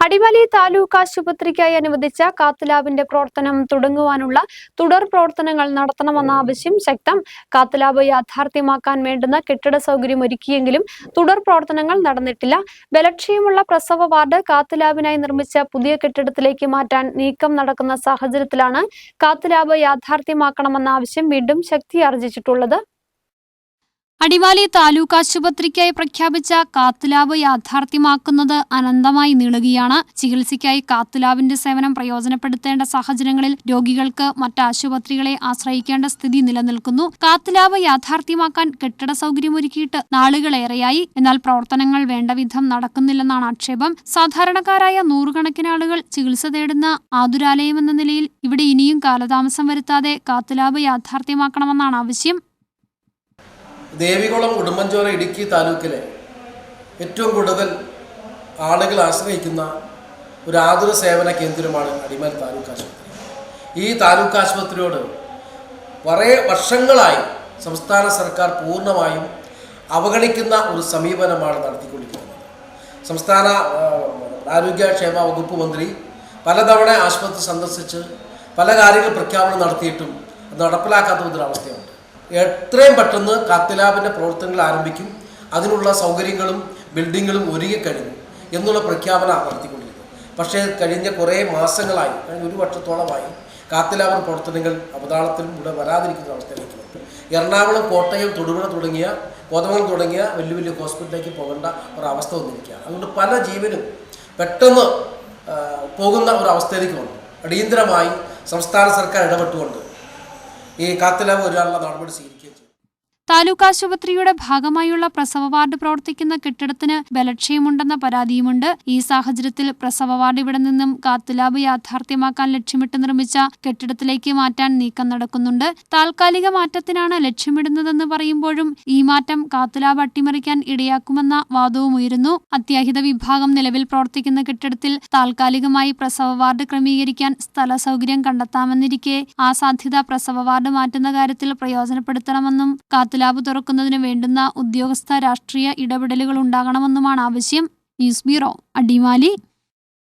അടിമാലി താലൂക്ക് ആശുപത്രിക്കായി അനുവദിച്ച കാത്തലാബിന്റെ പ്രവർത്തനം തുടങ്ങുവാനുള്ള തുടർ പ്രവർത്തനങ്ങൾ നടത്തണമെന്ന ആവശ്യം ശക്തം. കാത്തലാബ് യാഥാർത്ഥ്യമാക്കാൻ വേണ്ടുന്ന കെട്ടിട സൗകര്യം ഒരുക്കിയെങ്കിലും തുടർ പ്രവർത്തനങ്ങൾ നടന്നിട്ടില്ല. ബലക്ഷയമുള്ള പ്രസവ വാർഡ് കാത്തലാബിനായി നിർമ്മിച്ച പുതിയ കെട്ടിടത്തിലേക്ക് മാറ്റാൻ നീക്കം നടക്കുന്ന സാഹചര്യത്തിലാണ് കാത്തലാബ് യാഥാർത്ഥ്യമാക്കണമെന്ന ആവശ്യം വീണ്ടും ശക്തി ശക്തിയാർജിച്ചിട്ടുള്ളത്. അടിമാലി താലൂക്ക് ആശുപത്രിക്കായി പ്രഖ്യാപിച്ച കാത്തുലാബ് യാഥാർത്ഥ്യമാക്കുന്നത് അനന്തമായി നീളുകയാണ്. ചികിത്സയ്ക്കായി കാത്തുലാബിന്റെ സേവനം പ്രയോജനപ്പെടുത്തേണ്ട സാഹചര്യങ്ങളിൽ രോഗികൾക്ക് മറ്റ് ആശുപത്രികളെ ആശ്രയിക്കേണ്ട സ്ഥിതി നിലനിൽക്കുന്നു. കാത്തുലാബ് യാഥാർത്ഥ്യമാക്കാൻ കെട്ടിട സൗകര്യമൊരുക്കിയിട്ട് നാളുകളേറെയായി. എന്നാൽ പ്രവർത്തനങ്ങൾ വേണ്ടവിധം നടക്കുന്നില്ലെന്നാണ് ആക്ഷേപം. സാധാരണക്കാരായ നൂറുകണക്കിന് ആളുകൾ ചികിത്സ തേടുന്ന ആതുരാലയമെന്ന നിലയിൽ ഇവിടെ ഇനിയും കാലതാമസം വരുത്താതെ കാത്തുലാബ് യാഥാർത്ഥ്യമാക്കണമെന്നാണ് ആവശ്യം. ദേവികുളം ഉടുമ്പൻചോല ഇടുക്കി താലൂക്കിലെ ഏറ്റവും കൂടുതൽ ആളുകൾ ആശ്രയിക്കുന്ന ഒരു ആതുര സേവന കേന്ദ്രമാണ് അടിമൽ താലൂക്ക് ആശുപത്രി. ഈ താലൂക്ക് ആശുപത്രിയോട് കുറേ വർഷങ്ങളായി സംസ്ഥാന സർക്കാർ പൂർണമായും അവഗണിക്കുന്ന ഒരു സമീപനമാണ് നടത്തിക്കൊണ്ടിരിക്കുന്നത്. സംസ്ഥാന ആരോഗ്യക്ഷേമ വകുപ്പ് മന്ത്രി പലതവണ ആശുപത്രി സന്ദർശിച്ച് പല കാര്യങ്ങൾ പ്രഖ്യാപനം നടത്തിയിട്ടും അത് നടപ്പിലാക്കാത്ത ഒരു അവസ്ഥയുണ്ട് എത്രയും പെട്ടെന്ന് കാത്തിലാബിന്റെ പ്രവർത്തനങ്ങൾ ആരംഭിക്കും. അതിനുള്ള സൗകര്യങ്ങളും ബിൽഡിങ്ങുകളും ഒരുങ്ങിക്കഴിഞ്ഞു എന്നുള്ള പ്രഖ്യാപനം നടത്തിക്കൊണ്ടിരുന്നു. പക്ഷേ കഴിഞ്ഞ കുറേ മാസങ്ങളായി കഴിഞ്ഞ ഒരു വർഷത്തോളമായി കാത്തലാബൻ പ്രവർത്തനങ്ങൾ അവതാളത്തിലും ഇവിടെ വരാതിരിക്കുന്ന അവസ്ഥയിലേക്ക് എറണാകുളം കോട്ടയം തൊടുപുഴ തുടങ്ങിയ കോതമംഗലം തുടങ്ങിയ വലിയ വലിയ ഹോസ്പിറ്റലിലേക്ക് പോകേണ്ട ഒരവസ്ഥ വന്നിരിക്കുകയാണ്. അതുകൊണ്ട് പല ജീവനും പെട്ടെന്ന് പോകുന്ന ഒരു അവസ്ഥയിലേക്ക് വന്നു. അടിയന്തരമായി സംസ്ഥാന സർക്കാർ ഇടപെട്ടുകൊണ്ട് ഈ കാത്തിലാബ് ഒരാളുടെ നടപടി സ്വീകരിക്കുകയും ചെയ്തു. താലൂക്ക് ആശുപത്രിയുടെ ഭാഗമായുള്ള പ്രസവ വാർഡ് പ്രവർത്തിക്കുന്ന കെട്ടിടത്തിന് ബലക്ഷയമുണ്ടെന്ന പരാതിയുമുണ്ട്. ഈ സാഹചര്യത്തിൽ പ്രസവ വാർഡ് ഇവിടെ നിന്നും കാത്തുലാബ് യാഥാർത്ഥ്യമാക്കാൻ ലക്ഷ്യമിട്ട് നിർമ്മിച്ച കെട്ടിടത്തിലേക്ക് മാറ്റാൻ നീക്കം നടക്കുന്നുണ്ട്. താൽക്കാലിക മാറ്റത്തിനാണ് ലക്ഷ്യമിടുന്നതെന്ന് പറയുമ്പോഴും ഈ മാറ്റം കാത്തുലാബ് അട്ടിമറിക്കാൻ ഇടയാക്കുമെന്ന വാദവും ഉയരുന്നു. അത്യാഹിത വിഭാഗം നിലവിൽ പ്രവർത്തിക്കുന്ന കെട്ടിടത്തിൽ താൽക്കാലികമായി പ്രസവ വാർഡ് ക്രമീകരിക്കാൻ സ്ഥല സൗകര്യം കണ്ടെത്താമെന്നിരിക്കെ ആ സാധ്യത പ്രസവ വാർഡ് മാറ്റുന്ന കാര്യത്തിൽ പ്രയോജനപ്പെടുത്തണമെന്നും കാത്തുലാബ് തുറക്കുന്നതിന് വേണ്ടുന്ന ഉദ്യോഗസ്ഥ രാഷ്ട്രീയ ഇടപെടലുകൾ ഉണ്ടാകണമെന്നുമാണ് ആവശ്യം. News bureau Adimali.